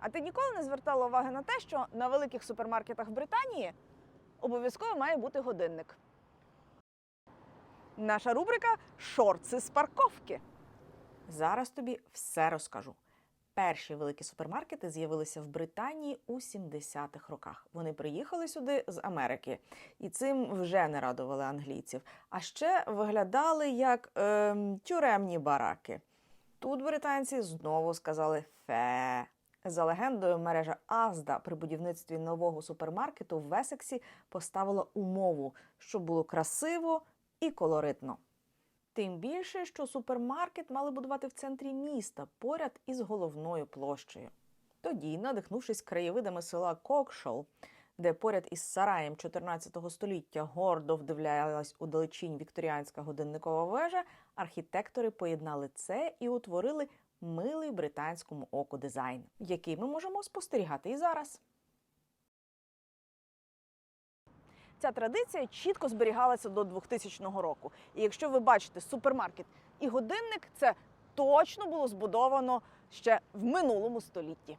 А ти ніколи не звертала уваги на те, що на великих супермаркетах в Британії обов'язково має бути годинник. Наша рубрика Шорти з парковки. Зараз тобі все розкажу. Перші великі супермаркети з'явилися в Британії у 70-х роках. Вони приїхали сюди з Америки, і цим вже не радували англійців. А ще виглядали як ем, тюремні бараки. Тут британці знову сказали фе. За легендою, мережа Азда при будівництві нового супермаркету в Весексі поставила умову, щоб було красиво і колоритно. Тим більше, що супермаркет мали будувати в центрі міста поряд із головною площею. Тоді, надихнувшись краєвидами села Кокшол, де поряд із сараєм 14 століття гордо вдивлялась у далечінь вікторіанська годинникова вежа, архітектори поєднали це і утворили милий британському оку дизайн, який ми можемо спостерігати і зараз. Ця традиція чітко зберігалася до 2000 року. І якщо ви бачите супермаркет і годинник, це точно було збудовано ще в минулому столітті.